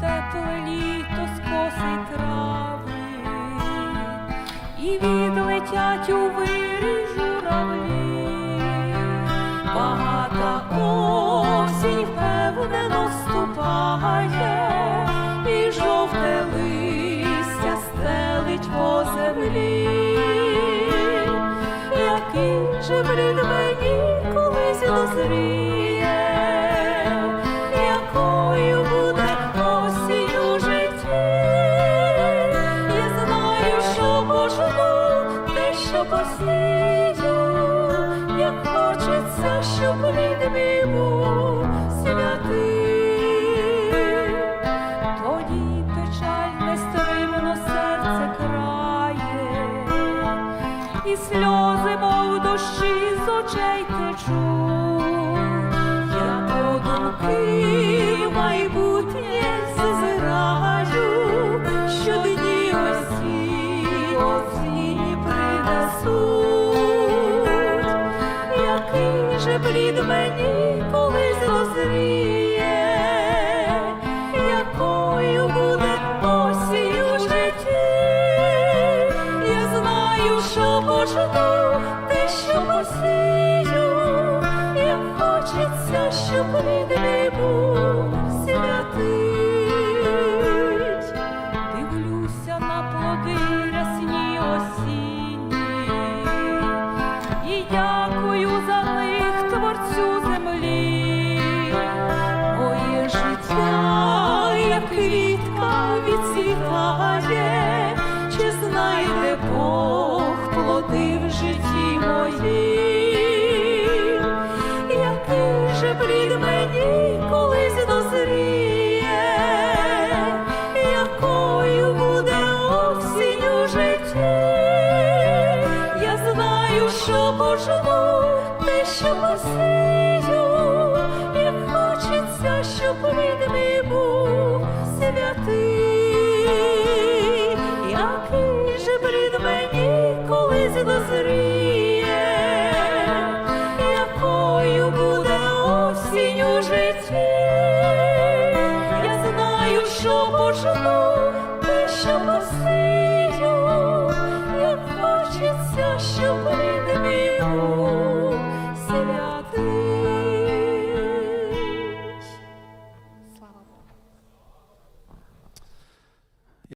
тепле літо скосить трави, і відлетять у вирі журавлі. Багата осінь певне наступає, і жовте листя стелить по землі. Який же брід мені колись дозріє, що посію, як хочеться, щоб рід був святий. Тоді печаль нестримно серце крає, і сльози, мов дощі з очей течуть, плід мені колись дозріє, якою буде осінь у житті. Я знаю, що пожну, те, що посію, як хочеться, щоб плід мій творцю землі. Моє життя, як квітка відцвітає, чи знайде Бог плоди в житті моїм, який же плід мені колись дозріє, якою буде осінь у житті. Я знаю, що поживу, голосию, як хочеться, щоб він мій був святий, який же брід мені колись дозріє, якою буде осінь у житті, я знаю, що почну те, що посию, як хочеться, щоб він мій був.